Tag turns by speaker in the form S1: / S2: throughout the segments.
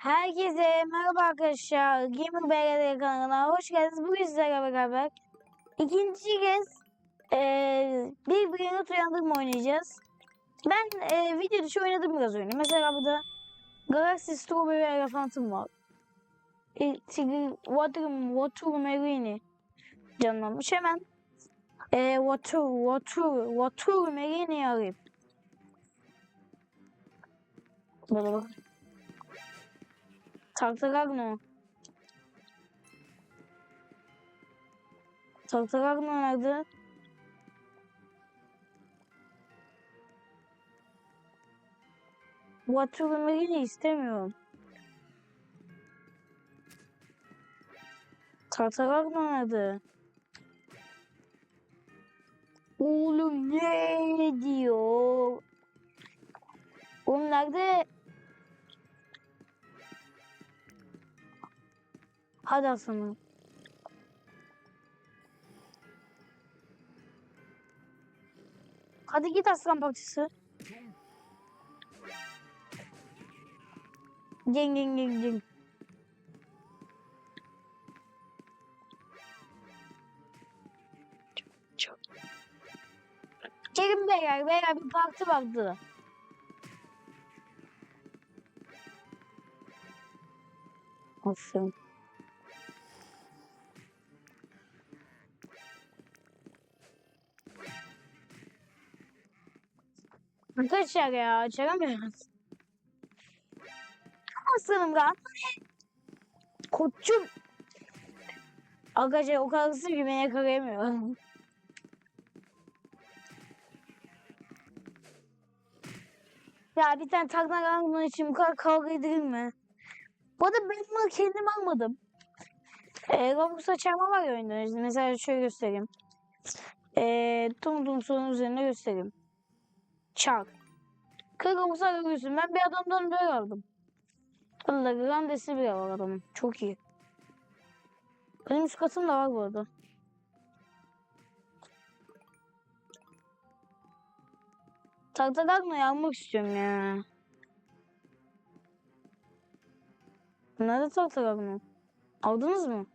S1: Herkese merhaba arkadaşlar. Gamer BRD kanalına hoş geldiniz. Bugün sizlerle beraber ikinci kez eee bir Brainrot uyandırma oynayacağız. Ben eee video dışı oynadım biraz oyunu. Mesela burada Galaxy Strawberry Elephant'ım var. E, Tigr, Water, Water Marine canlanmış. Hemen eee Water, Water, Water Marine'yi arayayım. Böyle bak. Tartaragno. Tartaragno nerede? Water Marine istemiyorum. Tartaragno nerede? Oğlum ne diyor? Oğlum nerede? Hadi aslanım. Hadi git aslan parçası. Geng geng geng. Çok. Kerim Beyler, Beyler bir parti vardı. Aferin. Arkadaşlar ya çekemiyoruz. Aslanım lan. Koçum. Arkadaşlar o kadar hızlı ki beni yakalayamıyor. ya bir tane takla almanın için bu kadar kavga edilir mi? Bu arada ben bunu kendim almadım. Ee, Roblox'a çarpma var ya oyunda. Mesela şöyle göstereyim. Ee, tum tum sorunun üzerine göstereyim. Çarp. Kırmızı görüyorsun. Ben bir adamdan böyle aldım. Allah grandesi bile var adamın. Çok iyi. Benim üst katım da var bu arada. Taktakakno'yu almak istiyorum ya. Nerede Taktakakno? Aldınız mı?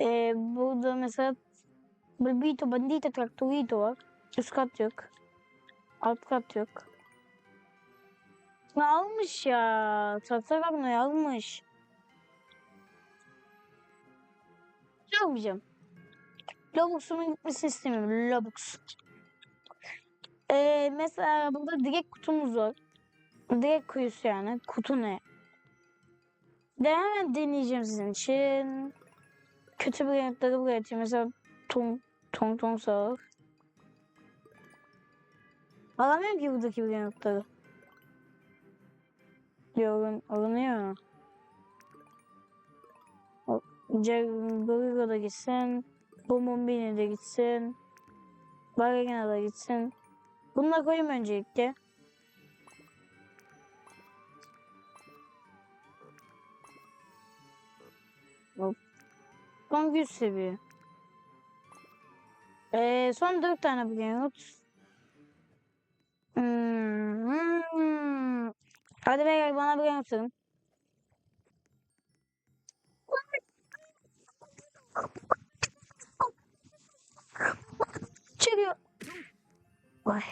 S1: Ee, burada mesela Barbito, Bandito, Traktorito var. Üst kat yok. Alt kat yok. Ne almış ya? Almış. Ne yapacağım? Lobux'umun gitmesini istemiyorum. Lobux. Ee, mesela burada direkt kutumuz var. Direkt kuyusu yani. Kutu ne? De deneyeceğim sizin için. Kötü bir buraya atayım. Mesela tong tong tong sağır. Alamıyorum ki buradaki bir yanıtları. Yorun, alınıyor. Jaguar'a da gitsin. Bombini de gitsin. Baragana da gitsin. Bunları koyayım öncelikle. Hop. Son 100 seviye. Ee, son 4 tane bugün yok. Hmm. Hadi beyler bana bir yapsın. Çekiyor. Vay.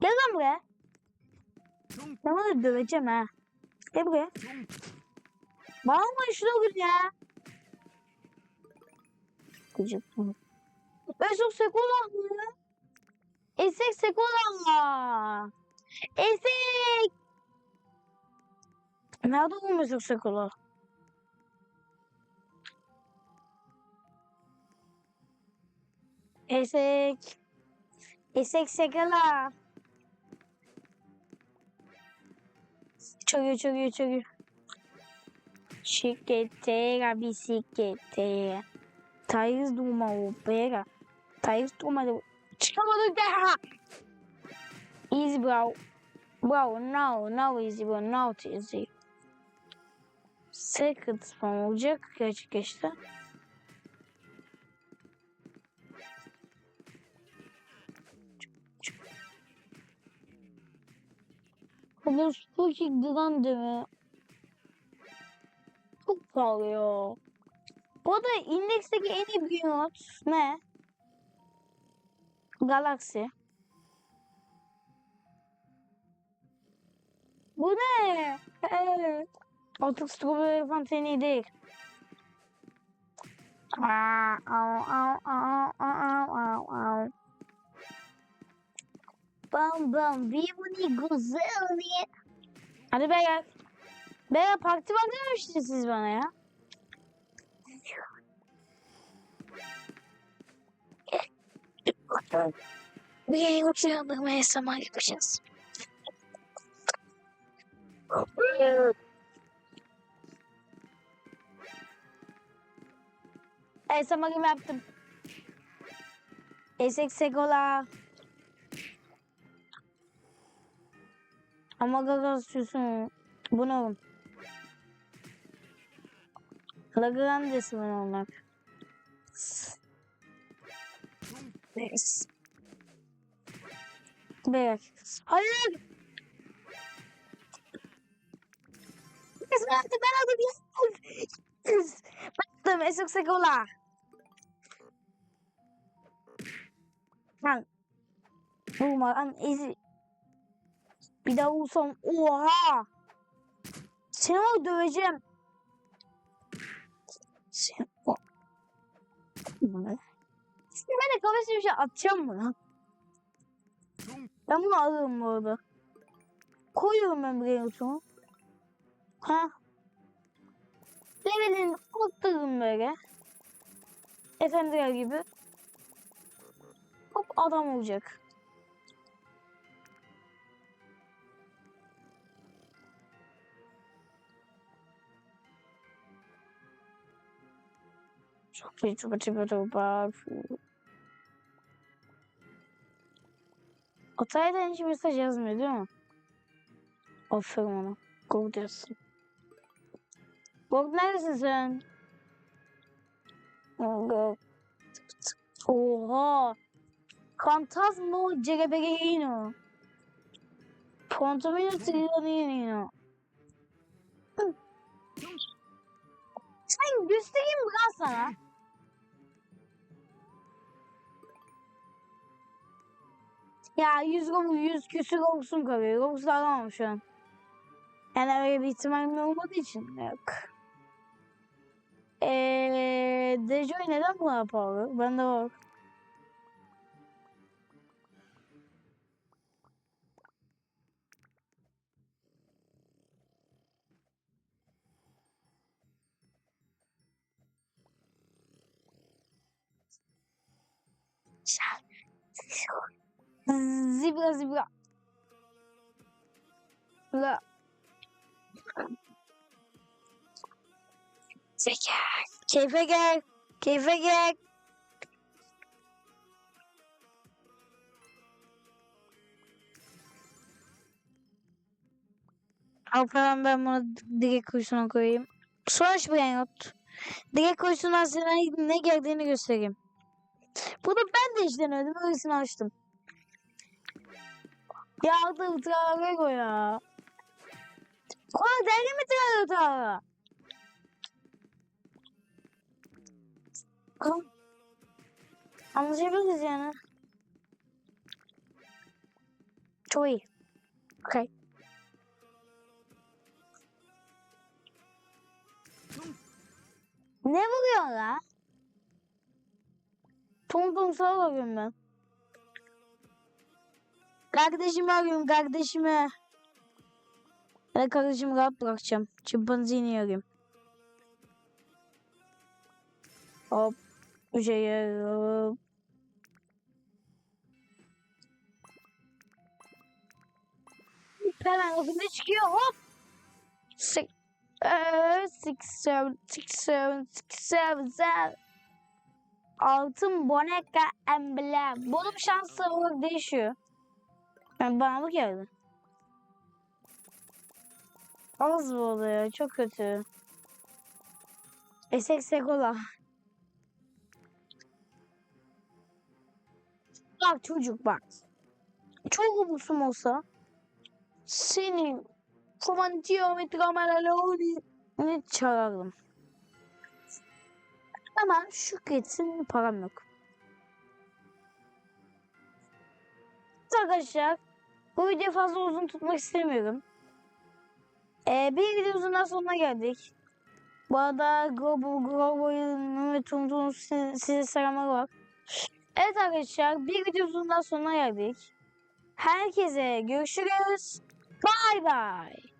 S1: Gel lan buraya. Ben onu döveceğim ha. Gel buraya. Bağırma şuna gül ya. Ben çok sekulan mı? Esek sekulan Esek. Nerede bu mesut sekula? Esek. Esek sekula. Çok iyi çok iyi çok Thaís de uma opera, Thaís de uma. Te chama de terra Easy, bro. Bro, não, não, Easy, bro, not Easy. Sıkıntı olacak gerçekten. Bu spooky gıdan değil mi? Çok pahalı eu Bu da indeksteki en iyi büyük not ne? Galaxy. Bu ne? Evet. Artık Strawberry Fontaine değil. Aa, au, au, au, au, au, au. Bam bam bimini güzelliği. Hadi beyler. Beyler parti var demiştiniz siz bana ya. Bir yere uçuyordum ASMR yapacağız. ASMR yaptım. Esek sekola. Ama gaga süsün. Bu ne oğlum? La Grande'si var onlar. Yes. Beyler. Hayır. Kız ben aldım ben aldım. Yes. Baktım Esok Sekola. Lan. Vurma lan ezi. Bir daha vursam oha. Seni o döveceğim. Sen o. Bunu. Ben de kafasına bir şey atacağım buna. Ben bunu alırım bu arada. Koyuyorum ben buraya yutunu. Ha. Levelini arttırırım böyle. Efendiler gibi. Hop adam olacak. Çok iyi çok çok çok. Otaydan hiç mesaj yazmıyor değil mi? Aferin ona. Gol diyorsun. Gol neredesin sen? Gol. Oha. Fantasmo Cegebegeino. Fantomino Trianino. Sen göstereyim mi lan sana? Ya 100 gol 100 küsür olsun kalıyor. Yoksa alamam şu an. Yani öyle bir ihtimalim olmadığı için yok. Eee Dejoy neden bu kadar pahalı? Bende var. Zibra zibra. La. Zeker. Keyfe gel. Keyfe gel. Al falan ben bunu direkt kuyusuna koyayım. Sonuç bir yok. Direkt kuyusundan sana ne geldiğini göstereyim. Bunu ben de hiç denemedim. Öylesini açtım. Ya Traorego ya. Konu deli mi Traorego? Anlaşabiliriz yani. Çok iyi. Okay. Ne vuruyor la? Tung tung sağ bakıyorum ben. Kardeşimi arıyorum kardeşimi. Ben kardeşimi rahat bırakacağım. Çimpanzini arıyorum. Hop. Şey arıyorum. Hemen okunda çıkıyor hop. Six, six, seven, six, seven, six, seven, seven. Altın boneka emblem. Bunun şansı olarak değişiyor. Yani bana mı geldi? Az bu oluyor. Çok kötü. Esek sekola. Bak çocuk bak. Çok umutum olsa senin komandiometre ameloni çağırırım. Ama şükretsin param yok. Arkadaşlar bu videoyu fazla uzun tutmak istemiyorum. Ee, bir videomuzun daha sonuna geldik. Bu arada Global Global'ın ve Tumtum'un size, size var. Evet arkadaşlar bir videomuzun daha sonuna geldik. Herkese görüşürüz. Bay bay.